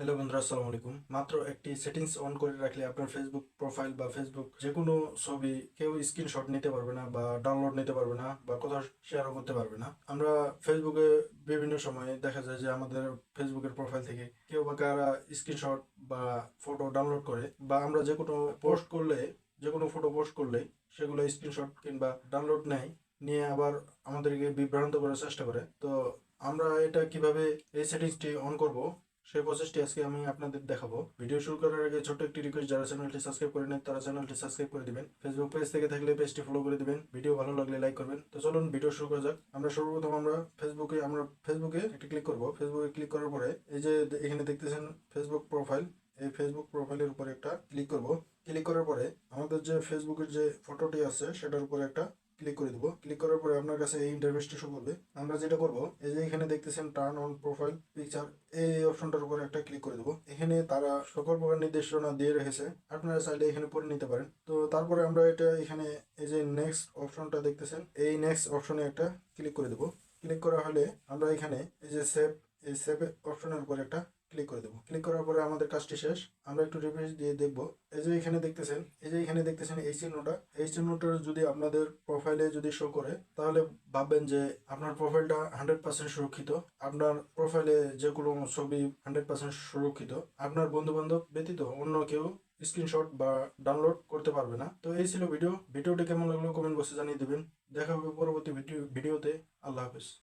Hello বন্ধুরা, আসসালামু আলাইকুম। মাত্র একটি সেটিংস অন করে রাখলে আপনার ফেসবুক প্রোফাইল বা ফেসবুক যে কোনো ছবি কেউ স্ক্রিনশট নিতে পারবে না বা ডাউনলোড নিতে পারবে না বা কোথাও শেয়ারও করতে পারবে না। আমরা ফেসবুকে বিভিন্ন সময় দেখা যায় যে আমাদের ফেসবুকের প্রোফাইল থেকে কেউ বা কারা স্ক্রিনশট বা ফটো ডাউনলোড করে বা আমরা যে কোনো পোস্ট করলে যে কোনো ফটো পোস্ট করলে সেগুলো স্ক্রিনশট কিংবা ডাউনলোড নেয়, নিয়ে আবার আমাদেরকে বিভ্রান্ত করার চেষ্টা করে। তো আমরা এটা কীভাবে এই সেটিংসটি অন করব? সেই প্রসেসটি আজকে আমি আপনাদের দেখাবো। ভিডিও শুরু করার আগে ছোট্ট একটি রিকোয়েস্ট যারা চ্যানেলটি সাবস্ক্রাইব করে নেন তারা চ্যানেলটি সাবস্ক্রাইব করে দিবেন। ফেসবুক পেজ থেকে থাকলে পেজটি ফলো করে দিবেন। ভিডিও ভালো লাগলে লাইক করবেন। তো চলুন ভিডিও শুরু করা যাক। আমরা সর্বপ্রথম আমরা ফেসবুকে আমরা ফেসবুকে একটি ক্লিক করব। ফেসবুকে ক্লিক করার পরে এই যে এখানে দেখতেছেন ফেসবুক প্রোফাইল এই ফেসবুক প্রোফাইলের উপরে একটা ক্লিক করব। ক্লিক করার পরে আমাদের যে ফেসবুকের যে ফটোটি আছে, সেটার উপরে একটা ক্লিক করে দেবো। ক্লিক করার পরে আপনার কাছে এই ইন্টারফেসটি শো করবে। আমরা যেটা করব, এই যে এখানে দেখতেছেন টার্ন অন প্রোফাইল পিকচার এই অপশনটার উপরে একটা ক্লিক করে দেবো। এখানে তারা সকল প্রকার নির্দেশনা দিয়ে রেখেছে। আপনারা চাইলে এখানে পড়ে নিতে পারেন। তো তারপরে আমরা এটা এখানে, এই যে নেক্সট অপশনটা দেখতেছেন, এই নেক্সট অপশনে একটা ক্লিক করে দেবো। ক্লিক করা হলে আমরা এখানে, এই যে সেভ এই সেভ অপশনের উপরে একটা ক্লিক করে দেবো। ক্লিক করার পরে আমাদের কাজটি শেষ। আমরা একটু রিফ্রেশ দিয়ে দেখব। এই যে এখানে দেখতেছেন, এই যে এখানে দেখতেছেন এই চিহ্নটা। এই চিহ্নটা যদি আপনাদের প্রোফাইলে যদি শো করে, তাহলে ভাববেন যে আপনার প্রোফাইলটা হান্ড্রেড পার্সেন্ট সুরক্ষিত। আপনার প্রোফাইলে যে কোনো ছবি হান্ড্রেড পার্সেন্ট সুরক্ষিত। আপনার বন্ধু বান্ধব ব্যতীত অন্য কেউ স্ক্রিনশট বা ডাউনলোড করতে পারবে না। তো এই ছিল ভিডিও ভিডিওটি কেমন লাগল কমেন্ট বক্সে জানিয়ে দেবেন। দেখা হবে পরবর্তী ভিডিও ভিডিওতে আল্লাহ হাফেজ।